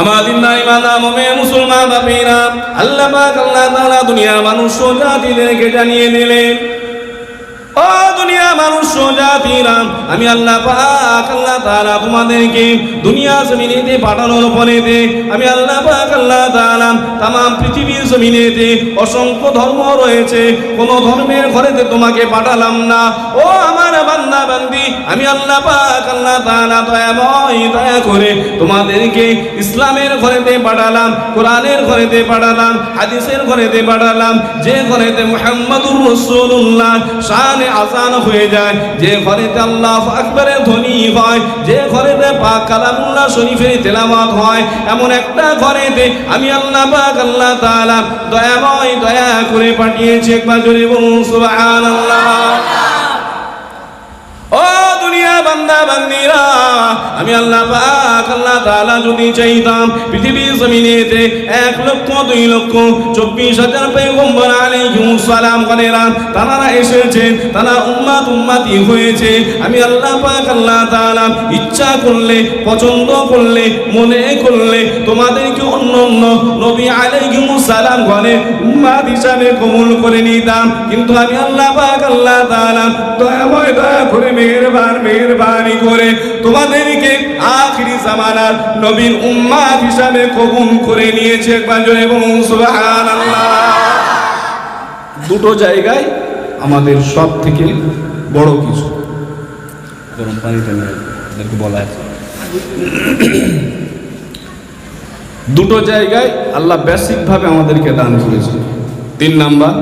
আমাদের নাই মানা মমে মুসলমান বাপিরা আল্লাহ পাক, আল্লাহ তাআলা দুনিয়া মানুষ জাতিদেরকে জানিয়ে দিলেন। ও দুনিয়া মানুষ আমি আল্লাহ পাক, আল্লাহ তাআলা তোমাদেরকে দুনিয়া জমিনেতে পাঠানোর আমি আল্লাহ পাক, আল্লাহ তাআলা তাম পৃথিবীর জমিনেতে অসংখ্য ধর্ম রয়েছে। কোন ধর্মের ঘরেতে তোমাকে পাঠালাম না। ও আমার বান্দা বান্দি আমি আল্লাহ পাক, আল্লাহ তাআলা দয়াময় দয়া করে তোমাদেরকে ইসলামের ঘরেতে পাঠালাম, কোরআনের ঘরেতে পাঠালাম, হাদিসের ঘরেতে পাঠালাম, যে ঘরেতে মুহাম্মাদুর রাসূলুল্লাহ, শানে আসান হয়ে যায়। যে ঘরেতে আল্লাহ আকবরে ধ্বনি হয়, যে ঘরেতে পাক কালামুল্লাহ শরীফের তেলাওয়াত হয়, এমন একটা ঘরেতে আমি আল্লাহ পাক আল্লাহ তাআলা দয়াময় দয়া করে পাঠিয়েছি। একবার জোরে বলুন, সুবহানাল্লাহ। ও দুনিয়া বান্দা, বান্দিরা, আমি আল্লাহ পাক, আল্লাহ তাআলা যদি চাইতাম পৃথিবীর জমিনেতে এক লক্ষ, দুই লক্ষ, চব্বিশ হাজার পেগম্বর আলাইহিস সালাম করেরা তারা এসেছেন তারা উম্মাত উম্মাতি হয়েছে। আমি আল্লাহ পাক, আল্লাহ তাআলা ইচ্ছা করলে, পছন্দ করলে, মনে করলে তোমাদেরকে অন্য অন্য নবী আলাইহিস সালাম ঘরে উম্মাত হিসাবে কবুল করে নিতাম। কিন্তু আমি আল্লাহ পাক, আল্লাহ তাআলা দয়াময় দয়া করে মেহেরবান মেহেরবানি করে তোমাদেরকে আখিরি জামানার নবীর উম্মাত হিসাবে কবুল করে নিয়েছে একবার বলুন, সুবহানাল্লাহ। দুটো জায়গায় আমাদের সব থেকে বড় কিছু। গরম পানিটা বলা আছে। দুটো জায়গায় আল্লাহ বেসিকভাবে আমাদেরকে দান করেছে। তিন নাম্বার,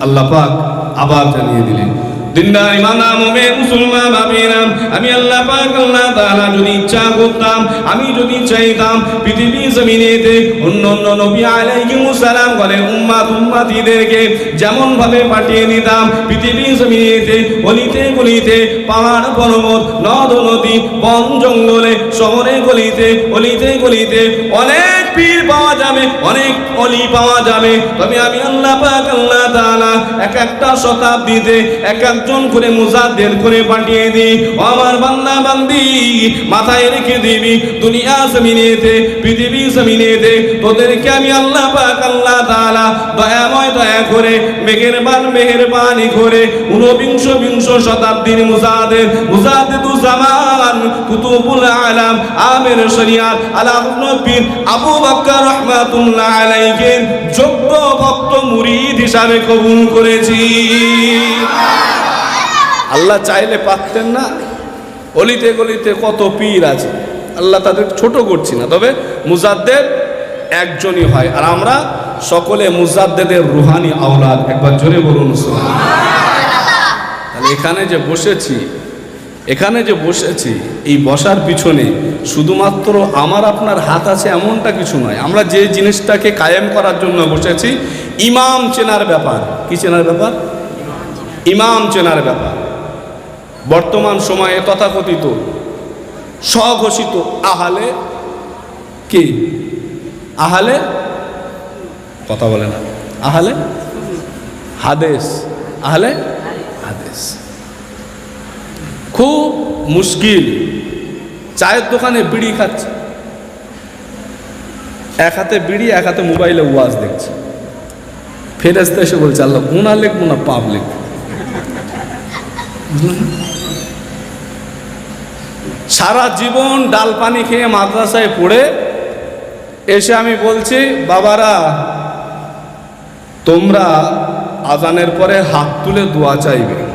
আল্লাহ পাক আবার জানিয়ে দিলেন। দিনদার ইমানা মুমিন, মুসলমান ভাবিরাম আমি আল্লাহ পাক, আল্লাহ তাআলা যদি ইচ্ছা করতাম, আমি যদি চাইতাম, পৃথিবী জমিনেতে অন্য অন্য নবী আলাইহিমুস সালাম বলে উম্মাত উম্মাতিদেরকে যেমন ভাবে পাঠিয়ে দিতাম, পৃথিবী জমিনেতে অলিতে গলিতে, পাহাড় পর্বত, নদ নদী, বন জঙ্গলে, শহরে গলিতে, অলিতে গলিতে অনেক পীর যাবে অনেক অলি পাওয়া যাবে। তবে আমি আল্লাহ পাক, আল্লাহ তাআলা এক একটা শতাব্দীতে এক একজন করে মুজাদ্দের করে পাঠিয়ে দিই। আমার বান্দা বান্দি মাথায় রেখে দিবি দুনিয়া জমিনেতে, পৃথিবী জমিনেতে। তোদেরকে আমি আল্লাহ পাক, আল্লাহ তাআলা দয়াময় দয়া করে, মেহেরবান মেহেরবানি করে ঊনবিংশ বিংশ শতাব্দীর মুজাদের মুজাদ্দিদু জামান, কুতুবুল আলাম, আমির শরিয়াত আলা নবীর আবু বকর আলাইকে যোগ্য ভক্ত মুরিদ হিসাবে কবুল করেছি। আল্লাহ চাইলে পারতেন না। অলিতে গলিতে কত পীর আছে। আল্লাহ তাদের ছোট করছি না, তবে মুজাদ্দের একজনই হয়। আর আমরা সকলে মুজাদ্দেদের রুহানি আওলাদ। একবার জোরে বলুন এখানে যে বসেছি এখানে যে বসেছি, এই বসার পিছনে শুধুমাত্র আমার আপনার হাত আছে এমনটা কিছু নয়। আমরা যে জিনিসটাকে কায়েম করার জন্য বসেছি, ইমাম চেনার ব্যাপার। কি চেনার ব্যাপার? ইমাম চেনার ব্যাপার। বর্তমান সময়ে তথাকথিত, স্বঘোষিত আহালে কি? আহালে? কথা বলে না। আহালে? হাদেশ। আহলে? হাদেশ। খুব মুশকিল। চায়ের দোকানে বিড়ি খাচ্ছে। এক হাতে বিড়ি, এক হাতে মোবাইলে ওয়াজ দেখছে। ফেরেস্তা এসে বলছে, আল্লাহ গুণা লিখব না পাপ লিখব সারা জীবন ডাল পানি খেয়ে মাদ্রাসায় পড়ে এসে আমি বলছি, বাবারা, তোমরা আজানের পরে হাত তুলে দোয়া চাইবে।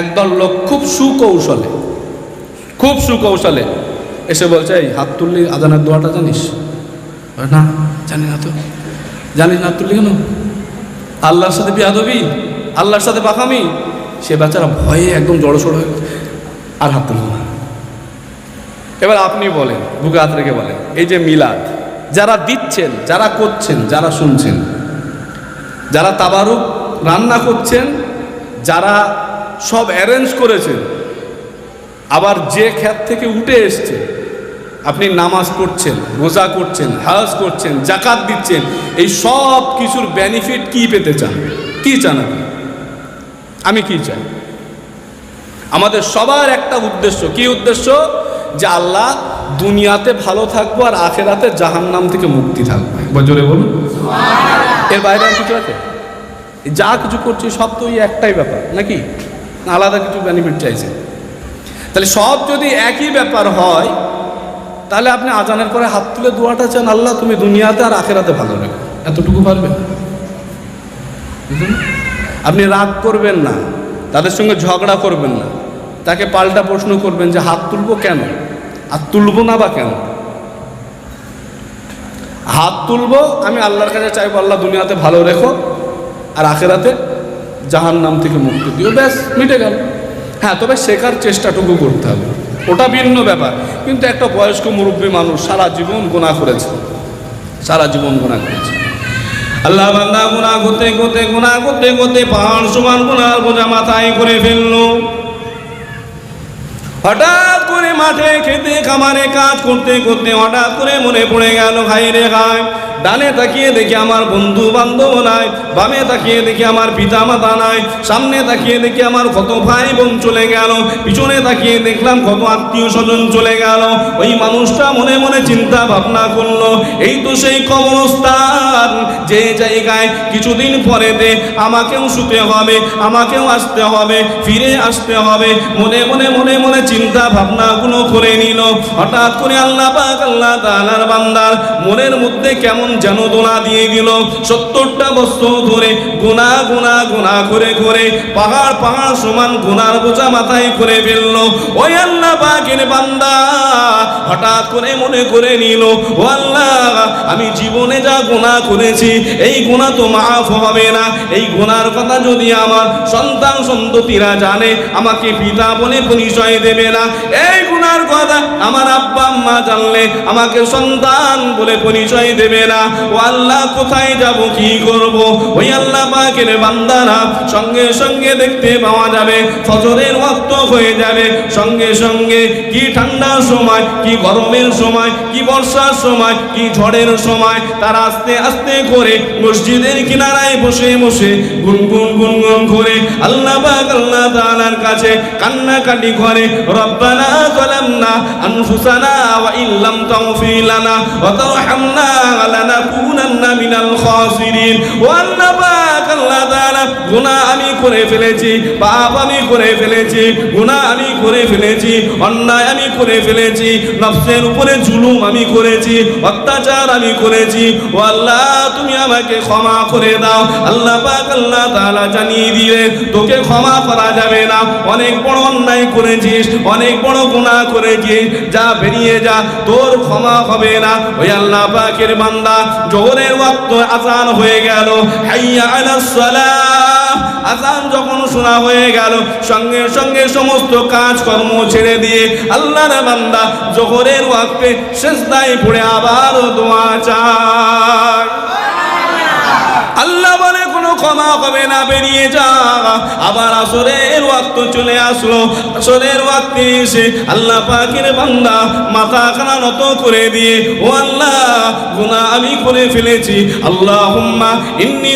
একদল লোক খুব সুকৌশলে খুব সুকৌশলে এসে বলছে, এই হাত তুললি আজানের দোয়াটা জানিস? না, জানি না তো। জানিস না তুললি কেন? আল্লাহর সাথে বিয়াদবি, আল্লাহর সাথে পাকামি সে বেচারা ভয়ে একদম জড়সড় হয়ে আর হাত তুলল না। এবার আপনি বলেন, বুকে হাত রেখে বলেন, এই যে মিলাদ, যারা দিচ্ছেন, যারা করছেন, যারা শুনছেন, যারা তাবারুক রান্না করছেন, যারা সব অ্যারেঞ্জ করেছেন আবার যে খ্যাত থেকে উঠে এসছে আপনি নামাজ পড়ছেন রোজা করছেন হাজ করছেন জাকাত দিচ্ছেন এই সব কিছুর বেনিফিট কি পেতে চান? কি চান আপনি? আমি কি চাই? আমাদের সবার একটা উদ্দেশ্য। কি উদ্দেশ্য? যে আল্লাহ দুনিয়াতে ভালো থাকব আর আখেরাতে জাহান্নাম থেকে মুক্তি থাকব। একবার জোরে বলুন। এর বাইরে আর কিছু আছে? যা কিছু করছি সব তো এই একটাই ব্যাপার নাকি? আলাদা কিছু বেনিফিট চাইছে। তাহলে সব যদি একই ব্যাপার হয়, তাহলে আপনি আজানের পরে হাত তুলে দোয়াটা চান, আল্লাহ তুমি দুনিয়াতে আর আখেরাতে ভালো রেখো। এতটুকু বুঝলেন? আপনি রাগ করবেন না, তাদের সঙ্গে ঝগড়া করবেন না। তাকে পাল্টা প্রশ্ন করবেন যে, হাত তুলবো কেন? আর তুলবো না বা কেন? হাত তুলবো, আমি আল্লাহর কাছে চাইব, আল্লাহ দুনিয়াতে ভালো রেখো, আর আখেরাতে জাহান নাম থেকে মুক্তি দিও। ব্যাস, মিটে গেল। হ্যাঁ তবে শেখার চেষ্টাটুকু করতে হবে। ওটা ভিন্ন ব্যাপার। কিন্তু একটা বয়স্ক মুরব্বী মানুষ সারা জীবন গোনা করেছে। সারা জীবন গোনা করেছে। আল্লাহ বান্দা গুণা করতে করতে গুণা করতে করতে পাহাড় সমান গুণার বোঝা মাথায় করে ফেলল। হঠাৎ করে মাঠে খেতে, খামারে কাজ করতে করতে হঠাৎ করে মনে পড়ে গেল খাই রে খাই ডানে তাকিয়ে দেখি আমার বন্ধু বান্ধব নাই, বামে তাকিয়ে দেখি আমার পিতা মাতা নাই, সামনে তাকিয়ে দেখি আমার কত ভাই বোন চলে গেল, পিছনে তাকিয়ে দেখলাম কত আত্মীয় স্বজন চলে গেল। ওই মানুষটা মনে মনে চিন্তা ভাবনা করল, এই তো সেই কবরস্থান, যে জায়গায় কিছুদিন পরেতে আমাকেও শুতে হবে, আমাকেও আসতে হবে, ফিরে আসতে হবে, মনে মনে মনে মনে চিন্তা ভাবনাগুলো করে নিল। হঠাৎ করে আল্লাহ আল্লাহ তাআলার বান্দার মনের মধ্যে কেমন যেন দোনা দিয়ে দিল। সত্তরটা বছর ধরে গুনা গুনা গুনা করে করে পাহাড় পাহাড় সমান গুনার বোঝা মাথায় করে ফেলল। ওই আল্লাহ পাকের বান্দা হঠাৎ করে মনে করে নিল, ও আল্লাহ, আমি জীবনে যা গোনা করেছি, এই গোনা তো মাফ হবে না। এই গোনার কথা যদি আমার সন্তান, সন্ততিরা জানে, আমাকে পিতা বলে পরিচয় দেবে না। এই গুনার কথা আমার আব্বা, আম্মা জানলে আমাকে সন্তান বলে পরিচয় দেবে না। ও আল্লাহ কোথায় যাব কি করব? ওই আল্লাহ সঙ্গে সঙ্গে দেখতে পাওয়া যাবে। ফজরের হয়ে যাবে। সঙ্গে সঙ্গে কি ঠান্ডার সময়, কি গরমের সময়, কি বর্ষার সময়, কি ঝড়ের সময়, তারা আস্তে আস্তে করে মসজিদের কিনারায় বসে বসে গুনগুন গুনগুন করে আল্লাহ আল্লাহ তাআলার কাছে কান্নাকাটি করে, রব্বানা ইল্লাম মিনাল খাসিরিন। আল্লাহ আমি করে ফেলেছি, পাপ আমি করে ফেলেছি গুনাহ আমি করে ফেলেছি, অন্যায় আমি করে ফেলেছি, নফসের উপরে জুলুম আমি করেছি, অত্যাচার আমি করেছি। ও আল্লাহ, তুমি আমাকে ক্ষমা করে দাও। আল্লাহ পাক আল্লাহ তাআলা জানিয়ে দিলে তোকে ক্ষমা করা যাবে না। অনেক বড় অন্যায় করেছিস, অনেক বড় গুনাহ করেছিস, যা বেরিয়ে যা, তোর ক্ষমা হবে না। ওই আল্লাহ পাকের বান্দা, জোহরের ওয়াক্ত আজান হয়ে গেল। হাইয়া আলাস সালাহ আজান যখন শোনা হয়ে গেল, সঙ্গে সঙ্গে সমস্ত কাজ কর্ম ছেড়ে দিয়ে আল্লাহর বান্দা জোহরের ওয়াক্তে শেষদায় পড়ে আবার দোয়া চায়। ক্ষমা হবে না, বেরিয়ে যা। আবার আসরের ওয়াক্ত চলে আসলো। আসরের ওয়াক্তে এসে আল্লাহ পাকের বান্দা মাথা খানা নত করে দিয়ে, ও আল্লাহ, গুনাহ আমি করে ফেলেছি। ইন্নী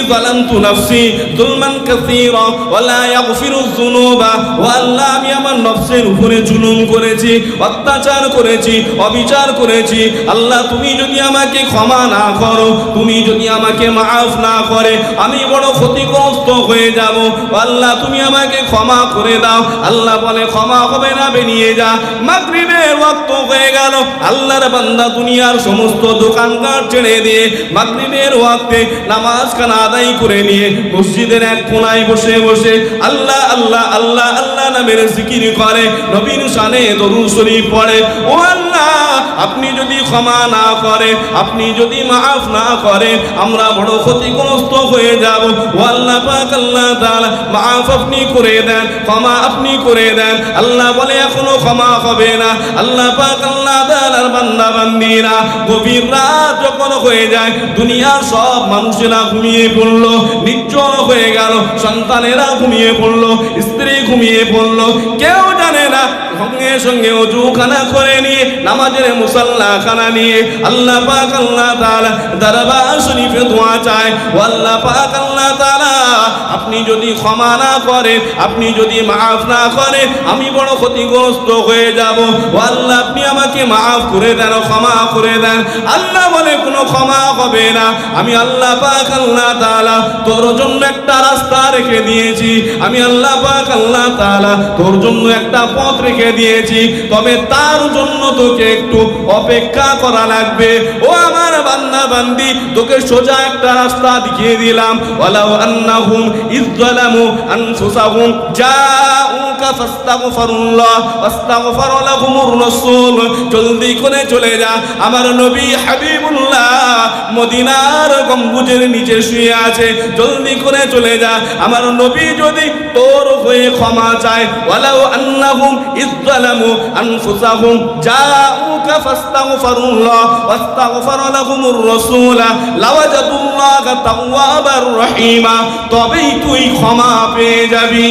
যুলমান কাসীরা ওয়া লা ইয়াগফিরু যুনুবা। ও আল্লাহ, আমি আমার নফসের উপরে জুলুম করেছি, অত্যাচার করেছি, অবিচার করেছি। আল্লাহ, তুমি যদি আমাকে ক্ষমা না করো, তুমি যদি আমাকে মাফ না করে, আমি বড় ক্ষতিগ্রস্ত হয়ে যাব। আল্লাহ, তুমি আমাকে ক্ষমা করে দাও। আল্লাহ বলে, ক্ষমা হবে না, বেরিয়ে যা। মাগরিবের ওয়াক্ত হয়ে গেল। আল্লাহর বান্দা দুনিয়ার সমস্ত দোকানদার ছেড়ে দিয়ে মাগরিবের ওয়াক্তে নামাজ খানা আদায় করে নিয়ে মসজিদের এক কোনায় বসে বসে আল্লাহ আল্লাহ আল্লাহ আল্লাহ নামের জিকির করে। নবীন শানে দরুদ শরীফ পড়ে। ও আপনি যদি ক্ষমা না করেন, আপনি যদি মাফ না করেন, আমরা বড় ক্ষতিগ্রস্ত হয়ে যাব। আল্লাহ পাক আল্লাহ তাআলা মাফ আপনি করে দেন, ক্ষমা আপনি করে দেন। আল্লাহ বলে, এখনও ক্ষমা হবে না। আল্লাহ পাক আল্লাহ তাআলার বান্দা বান্দিরা গভীর রাত যখন হয়ে যায়, দুনিয়ার সব মানুষেরা ঘুমিয়ে পড়ল, নির্জন হয়ে গেল, সন্তানেরা ঘুমিয়ে পড়ল, স্ত্রী ঘুমিয়ে পড়ল, কেউ সঙ্গে সঙ্গে সঙ্গে অজু খানা করে নিয়ে, নামাজের মুসাল্লা খানা নিয়ে আল্লাহ পাক আল্লাহ তাআলা দরবার শরীফে দোয়া চায়। ও আল্লাহ পাক আল্লাহ তাআলা, আপনি যদি ক্ষমা না করেন, আপনি যদি মাফ না করেন, আমি বড় ক্ষতিগ্রস্ত হয়ে যাব। ও আল্লাহ, আপনি আমাকে মাফ করে দেন, ক্ষমা করে দেন। আল্লাহ বলে, কোনো ক্ষমা হবে না। আমি আল্লাহ পাক আল্লাহ তাআলা তোর জন্য একটা রাস্তা রেখে দিয়েছি। আমি আল্লাহ পাক আল্লাহ তাআলা তোর জন্য একটা পথ রেখে দিয়েছি, তবে তার জন্য তোকে একটু অপেক্ষা করা লাগবে। ও আমার বান্না বান্দি, তোকে সোজা একটা রাস্তা দেখিয়ে দিলাম। ওয়ালাউ আন্নাহুম ইযলামু আনফুসাহুম। জলদি করে চলে যা। আমার নবী হাবিবুল্লাহ মদিনার গম্বুজের নিচে শুয়ে আছে। জলদি করে চলে যা। আমার নবী যদি তোর হয়ে ক্ষমা চায় রহিমা। তবেই তুই ক্ষমা পেয়ে যাবি।